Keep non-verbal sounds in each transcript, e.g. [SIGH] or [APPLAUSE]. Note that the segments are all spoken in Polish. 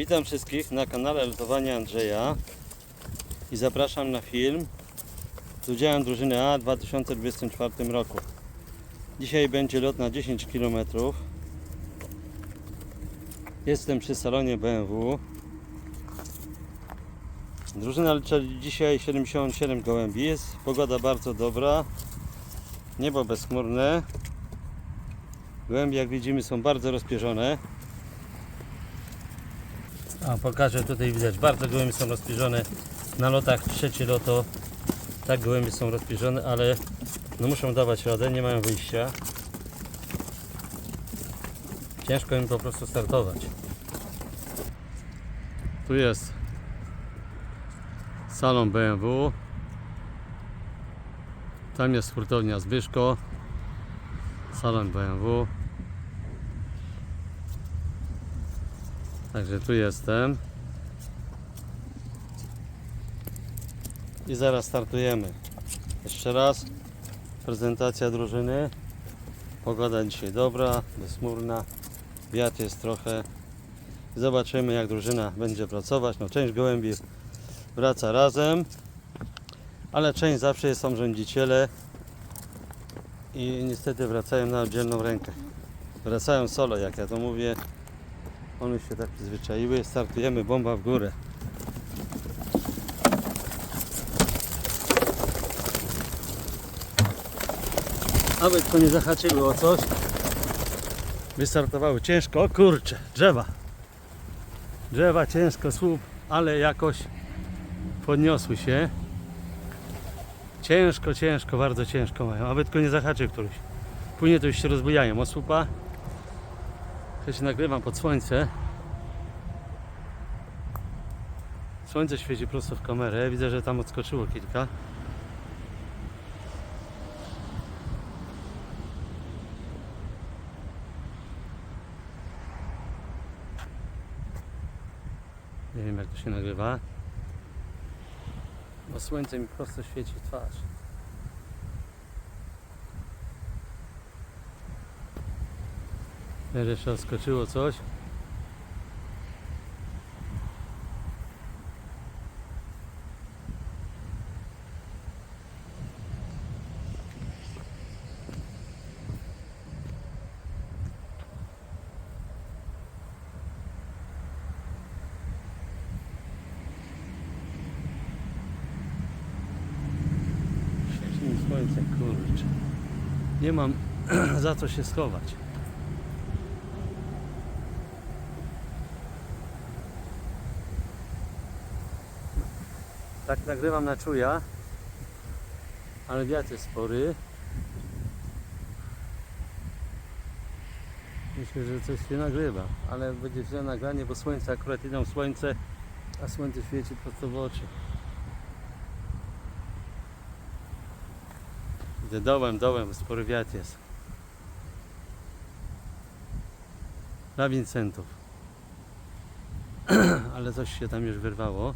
Witam wszystkich na kanale Lutowania Andrzeja i zapraszam na film z udziałem drużyny A w 2024 roku. Dzisiaj będzie lot na 10 km. Jestem przy salonie BMW. Drużyna liczy dzisiaj 77 gołębi. Jest pogoda bardzo dobra. Niebo bezchmurne. Gołębie jak widzimy są bardzo rozpierzone. A pokażę tutaj widać, bardzo gołębie są rozpierzone. Na lotach trzecie loto tak gołębie są rozpierzone, ale no muszą dawać radę, nie mają wyjścia. Ciężko im po prostu startować. Tu jest salon BMW. Tam jest hurtownia Zbyszko. Salon BMW. Także tu jestem. I zaraz startujemy. Jeszcze raz prezentacja drużyny. Pogoda dzisiaj dobra, bezchmurna. Wiatr jest trochę. Zobaczymy jak drużyna będzie pracować. No część gołębi wraca razem, ale część zawsze są rządziciele i niestety wracają na oddzielną rękę. Wracają solo, jak ja to mówię. One się tak przyzwyczaiły. Startujemy, bomba w górę. Aby tylko nie zahaczyły o coś. Wystartowały ciężko. O kurcze, drzewa. Drzewa ciężko, słup, ale jakoś podniosły się. Ciężko, ciężko, bardzo ciężko mają. Aby tylko nie zahaczy któryś. Później to już się rozbijają o słupa. Się nagrywam pod słońce. Słońce świeci prosto w kamerę. Widzę, że tam odskoczyło kilka. Nie wiem jak to się nagrywa. Bo słońce mi prosto świeci w twarz. Jeszcze odskoczyło coś. Słońce, kurczę. Nie mam [CLEARS THROAT] za co się schować. Tak nagrywam na czuja, ale wiatr jest spory. Myślę, że coś się nagrywa, ale będzie źle nagranie, bo słońce akurat idą słońce, a słońce świeci prosto w oczy. Idę dołem, dołem, spory wiatr jest. Dla Vincentów. [CLEARS THROAT] ale coś się tam już wyrwało.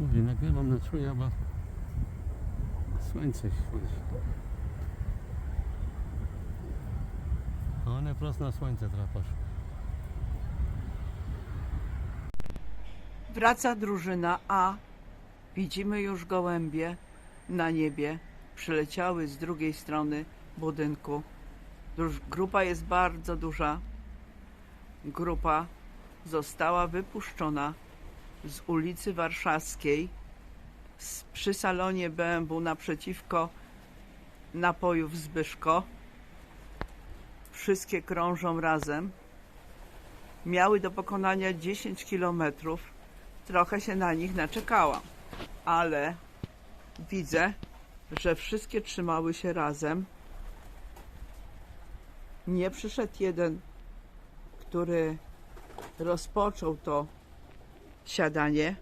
Mówię, nagrywam na czuja, bo słońce świeci. A one prosto na słońce teraz poszły. Wraca drużyna A. Widzimy już gołębie na niebie. Przyleciały z drugiej strony budynku. Grupa jest bardzo duża. Grupa została wypuszczona z ulicy Warszawskiej przy salonie BMW naprzeciwko napojów Zbyszko. Wszystkie krążą razem. Miały do pokonania 10 kilometrów trochę się na nich naczekałam, ale widzę, że wszystkie trzymały się razem nie przyszedł jeden, który rozpoczął to siadanie.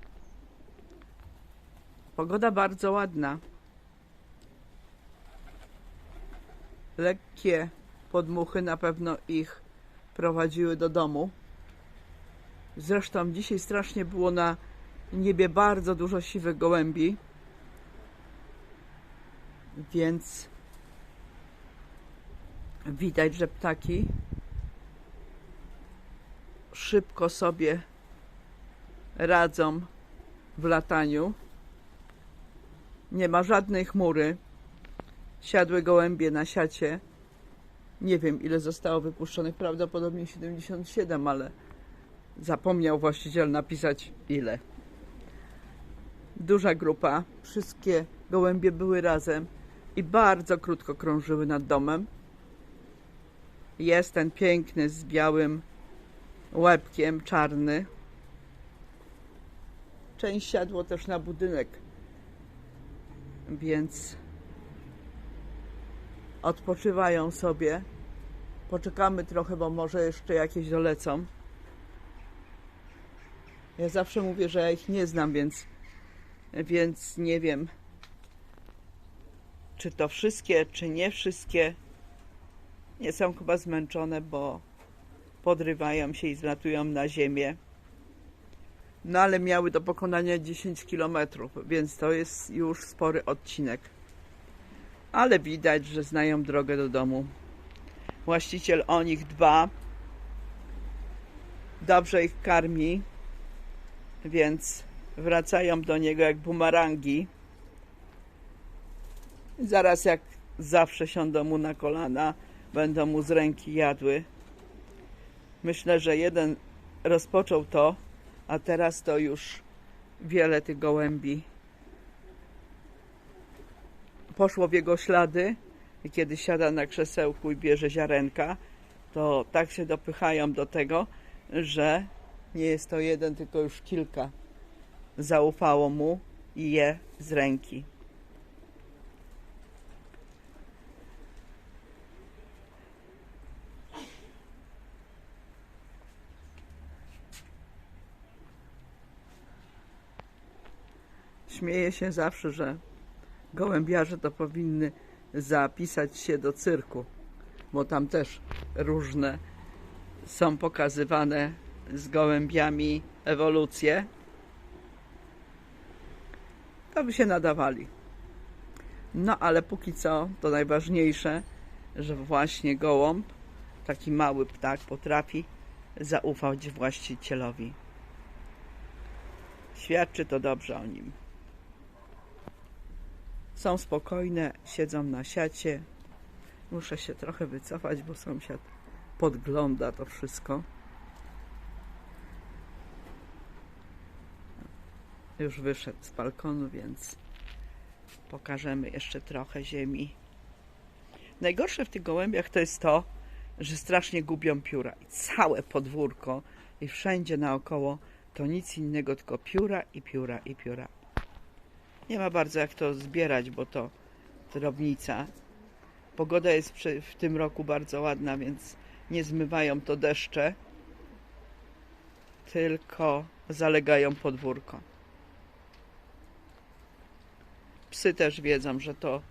Pogoda bardzo ładna. Lekkie podmuchy na pewno ich prowadziły do domu. Zresztą dzisiaj strasznie było na niebie bardzo dużo siwych gołębi. Więc widać, że ptaki szybko sobie radzą w lataniu. Nie ma żadnej chmury. Siadły gołębie na siacie. Nie wiem, ile zostało wypuszczonych. Prawdopodobnie 77, ale zapomniał właściciel napisać ile. Duża grupa. Wszystkie gołębie były razem i bardzo krótko krążyły nad domem. Jest ten piękny z białym łebkiem, czarny. Część siadło też na budynek, więc odpoczywają sobie. Poczekamy trochę, bo może jeszcze jakieś dolecą. Ja zawsze mówię, że ja ich nie znam, więc, więc nie wiem, czy to wszystkie, czy nie wszystkie. Nie są chyba zmęczone, bo podrywają się i zlatują na ziemię. No ale miały do pokonania 10 km, więc to jest już spory odcinek. Ale widać, że znają drogę do domu. Właściciel o nich dba. Dobrze ich karmi, więc wracają do niego jak bumerangi. Zaraz jak zawsze siądą mu na kolana, będą mu z ręki jadły. Myślę, że jeden rozpoczął to, a teraz to już wiele tych gołębi poszło w jego ślady. I kiedy siada na krzesełku i bierze ziarenka, to tak się dopychają do tego, że nie jest to jeden, tylko już kilka zaufało mu i je z ręki. Śmieję się zawsze, że gołębiarze to powinny zapisać się do cyrku, bo tam też różne są pokazywane z gołębiami ewolucje. To by się nadawali. No ale póki co to najważniejsze, że właśnie gołąb, taki mały ptak, potrafi zaufać właścicielowi. Świadczy to dobrze o nim. Są spokojne, siedzą na siacie. Muszę się trochę wycofać, bo sąsiad podgląda to wszystko. Już wyszedł z balkonu, więc pokażemy jeszcze trochę ziemi. Najgorsze w tych gołębiach to jest to, że strasznie gubią pióra. I całe podwórko i wszędzie naokoło to nic innego, tylko pióra i pióra i pióra. Nie ma bardzo jak to zbierać, bo to drobnica. Pogoda jest w tym roku bardzo ładna, więc nie zmywają to deszcze, tylko zalegają podwórko. Psy też wiedzą, że to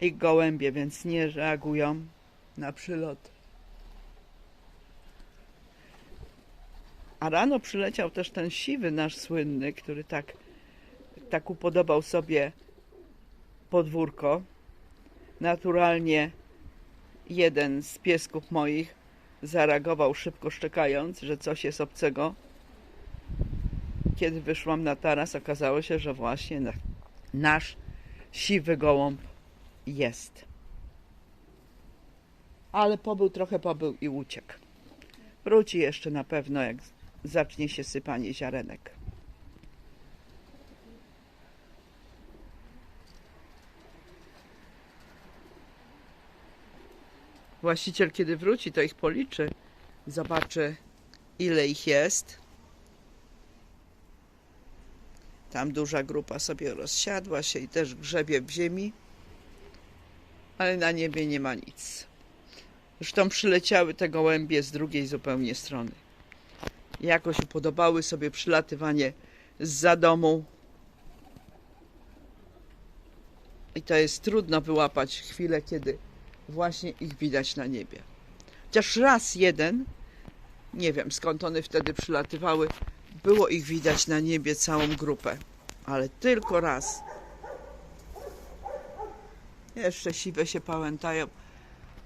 ich gołębie, więc nie reagują na przylot. A rano przyleciał też ten siwy nasz słynny, który tak, tak upodobał sobie podwórko. Naturalnie jeden z piesków moich zareagował szybko szczekając, że coś jest obcego. Kiedy wyszłam na taras, okazało się, że właśnie na- nasz siwy gołąb jest. Ale pobył trochę pobył i uciekł. Wróci jeszcze na pewno, jak zacznie się sypanie ziarenek. Właściciel, kiedy wróci, to ich policzy. Zobaczy, ile ich jest. Tam duża grupa sobie rozsiadła się i też grzebie w ziemi, ale na niebie nie ma nic. Zresztą przyleciały te gołębie z drugiej zupełnie strony. Jakoś upodobały sobie przylatywanie za domu. I to jest trudno wyłapać chwilę, kiedy właśnie ich widać na niebie. Chociaż raz jeden, nie wiem skąd one wtedy przylatywały, było ich widać na niebie całą grupę, ale tylko raz. Jeszcze siwe się pałętają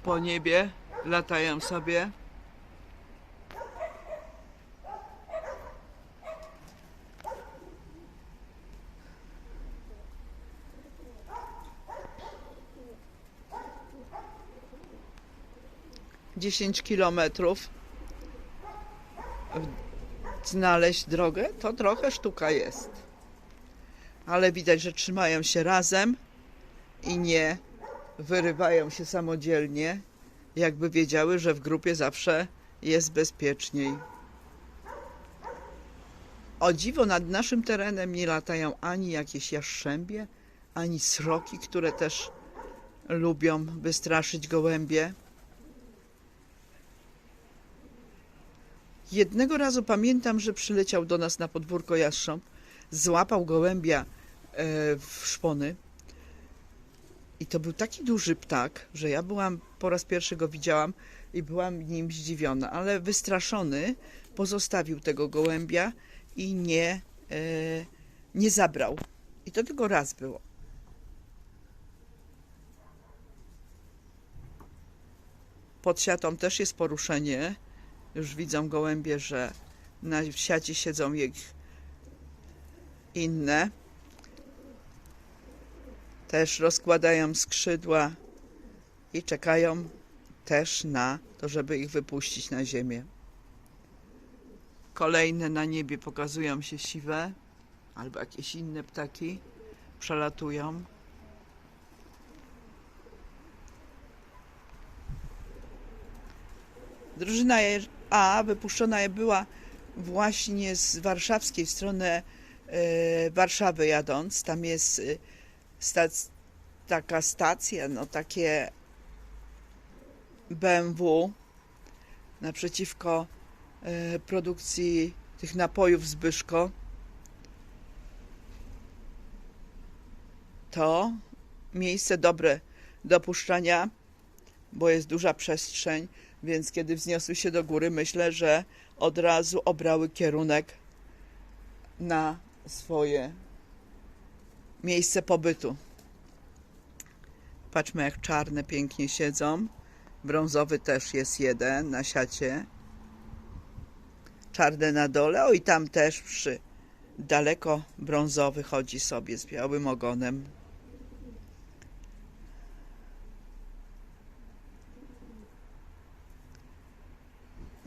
po niebie, latają sobie. Dziesięć kilometrów znaleźć drogę, to trochę sztuka jest. Ale widać, że trzymają się razem i nie wyrywają się samodzielnie, jakby wiedziały, że w grupie zawsze jest bezpieczniej. O dziwo, nad naszym terenem nie latają ani jakieś jaszczębie, ani sroki, które też lubią wystraszyć gołębie. Jednego razu pamiętam, że przyleciał do nas na podwórko jastrząb, złapał gołębia e, w szpony i to był taki duży ptak, że ja byłam, po raz pierwszy go widziałam i byłam nim zdziwiona, ale wystraszony pozostawił tego gołębia i nie, e, nie zabrał. I to tylko raz było. Pod siatą też jest poruszenie. Już widzą gołębie, że na siacie siedzą ich inne. Też rozkładają skrzydła i czekają też na to, żeby ich wypuścić na ziemię. Kolejne na niebie pokazują się siwe albo jakieś inne ptaki przelatują. Drużyna A wypuszczona była właśnie z warszawskiej w stronę e, Warszawy jadąc. Tam jest e, stac, taka stacja, no takie BMW naprzeciwko e, produkcji tych napojów Zbyszko. To miejsce dobre do puszczania, bo jest duża przestrzeń, więc kiedy wzniosły się do góry, myślę, że od razu obrały kierunek na swoje miejsce pobytu. Patrzmy, jak czarne pięknie siedzą. Brązowy też jest jeden na siacie. Czarne na dole. O i tam też przy daleko brązowy chodzi sobie z białym ogonem.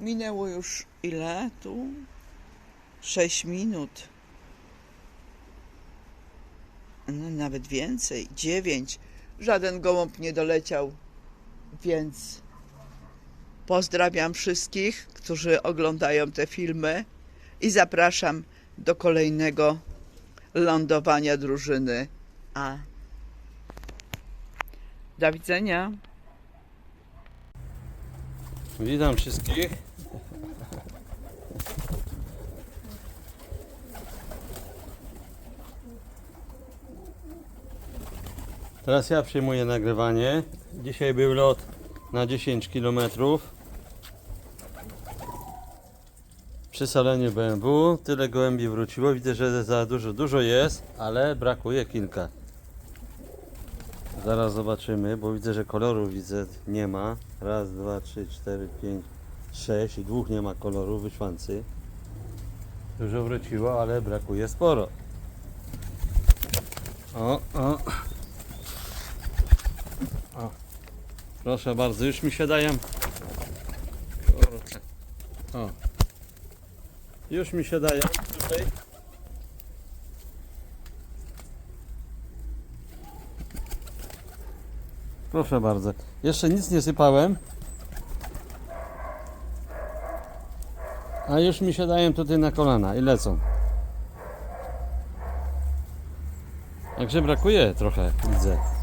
Minęło już ile tu? 6 minut. No, nawet więcej, 9. Żaden gołąb nie doleciał, więc pozdrawiam wszystkich, którzy oglądają te filmy i zapraszam do kolejnego lądowania drużyny A. Do widzenia. Witam wszystkich. Teraz ja przyjmuję nagrywanie. Dzisiaj był lot na 10 km. Przy saleniu BMW. Tyle gołębi wróciło. Widzę, że za dużo, dużo jest, ale brakuje kilka. Zaraz zobaczymy, bo widzę, że kolorów widzę nie ma. Raz, dwa, trzy, cztery, pięć, sześć i dwóch nie ma kolorów wyszwancy. Dużo wróciło, ale brakuje sporo. O, o. O. Proszę bardzo, już mi się dają. O. Już mi się dają tutaj. Proszę bardzo. Jeszcze nic nie sypałem. A już mi się dają tutaj na kolana i lecą. Także brakuje trochę, widzę.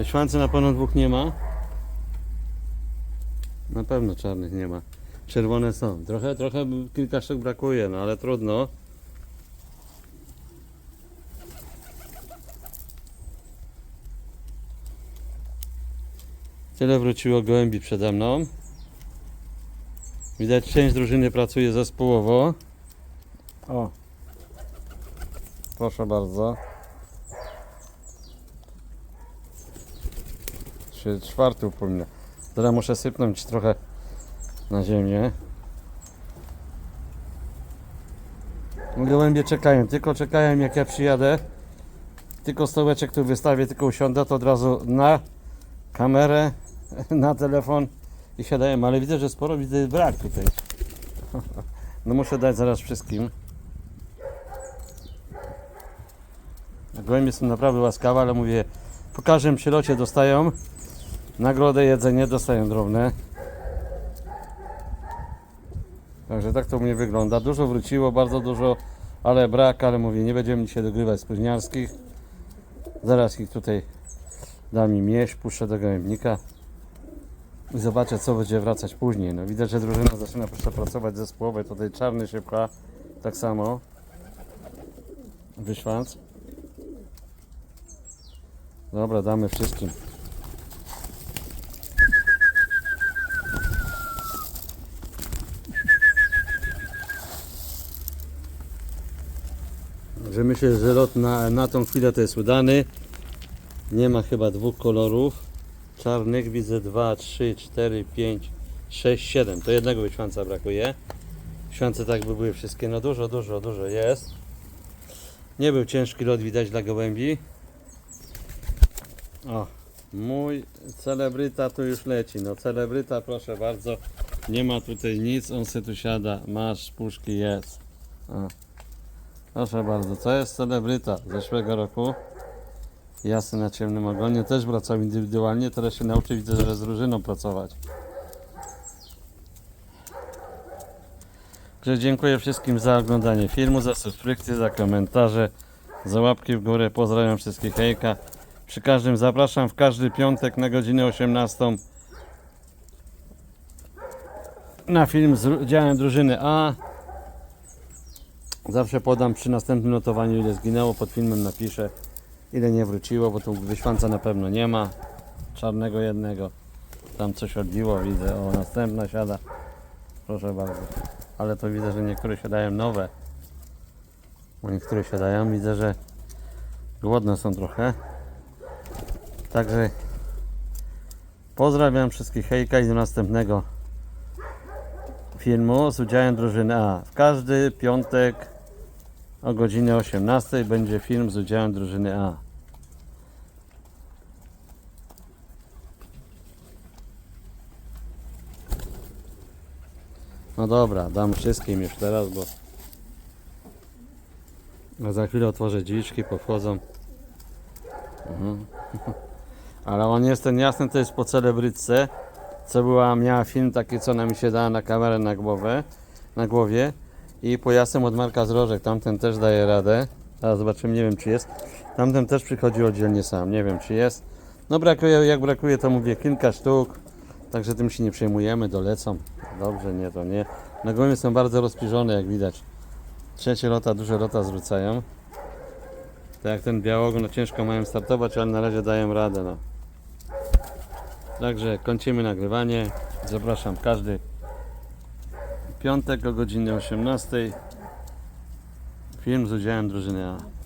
Wyświancy na pewno dwóch nie ma. Na pewno czarnych nie ma. Czerwone są. Trochę, trochę kilka sztuk brakuje, no ale trudno. Tyle wróciło gołębi przede mną. Widać, część drużyny pracuje zespołowo. O. Proszę bardzo. Czy czwarty upomina. Teraz muszę sypnąć trochę na ziemię. Gołębie czekają, tylko czekają jak ja przyjadę. Tylko stołeczek tu wystawię, tylko usiądę, to od razu na kamerę, [LAUGHS] na telefon i siadają, ale widzę, że sporo widzę brak tutaj. [LAUGHS] No muszę dać zaraz wszystkim. Gołębie są naprawdę łaskawe, ale mówię, po każdym przylocie dostają nagrodę, jedzenie, dostają drobne. Także tak to u mnie wygląda. Dużo wróciło, bardzo dużo, ale brak, ale mówię, nie będziemy dzisiaj dogrywać spóźniarskich. Zaraz ich tutaj dam im jeść, puszczę do gołębnika i zobaczę co będzie wracać później. No widać, że drużyna zaczyna pracować zespołowe. Tutaj czarny szybka, tak samo. Wyszwanc. Dobra, damy wszystkim. Że myślę, że lot na, na tą chwilę to jest udany. Nie ma chyba dwóch kolorów. Czarnych widzę 2, 3, 4, 5, 6, 7. To jednego wyświanca brakuje. Świące tak by były wszystkie. No dużo, dużo, dużo jest. Nie był ciężki lot widać dla gołębi. O, mój celebryta tu już leci. No celebryta proszę bardzo. Nie ma tutaj nic, on se tu siada. Masz, puszki jest. O. Proszę bardzo, to jest celebryta zeszłego roku. Jasny na ciemnym ogonie, też wracał indywidualnie, teraz się nauczy, widzę, że z drużyną pracować. Także dziękuję wszystkim za oglądanie filmu, za subskrypcję, za komentarze, za łapki w górę. Pozdrawiam wszystkich hejka. Przy każdym zapraszam w każdy piątek na godzinę 18 na film z udziałem drużyny A. Zawsze podam przy następnym notowaniu ile zginęło, pod filmem napiszę ile nie wróciło, bo tu wyświanca na pewno nie ma. Czarnego jednego. Tam coś odbiło, widzę. O, następna siada. Proszę bardzo. Ale to widzę, że niektóre siadają nowe. Bo niektóre siadają, widzę, że głodne są trochę. Także pozdrawiam wszystkich hejka i do następnego filmu z udziałem drużyny A. W każdy piątek o godzinie 18 będzie film z udziałem drużyny A. No dobra, dam wszystkim już teraz, bo za chwilę otworzę drzwiczki, powchodzą. Mhm. [LAUGHS] Ale on jest ten jasny, to jest po celebrytce, co była, miała film taki, co nam się dała na kamerę na głowę, na głowie i po jasnym od Marka z Rożek, tamten też daje radę. Teraz zobaczymy, nie wiem czy jest. Tamten też przychodzi oddzielnie sam, nie wiem czy jest. No brakuje, jak brakuje to mówię kilka sztuk, także tym się nie przejmujemy, dolecą. Dobrze, nie to nie. Na gołębie są bardzo rozpiżone jak widać. Trzecie lota, duże lota zwracają. Tak jak ten białogon, no ciężko mają startować, ale na razie dają radę. No. Także kończymy nagrywanie. Zapraszam każdy piątek o godzinie 18. Film z udziałem drużyny A.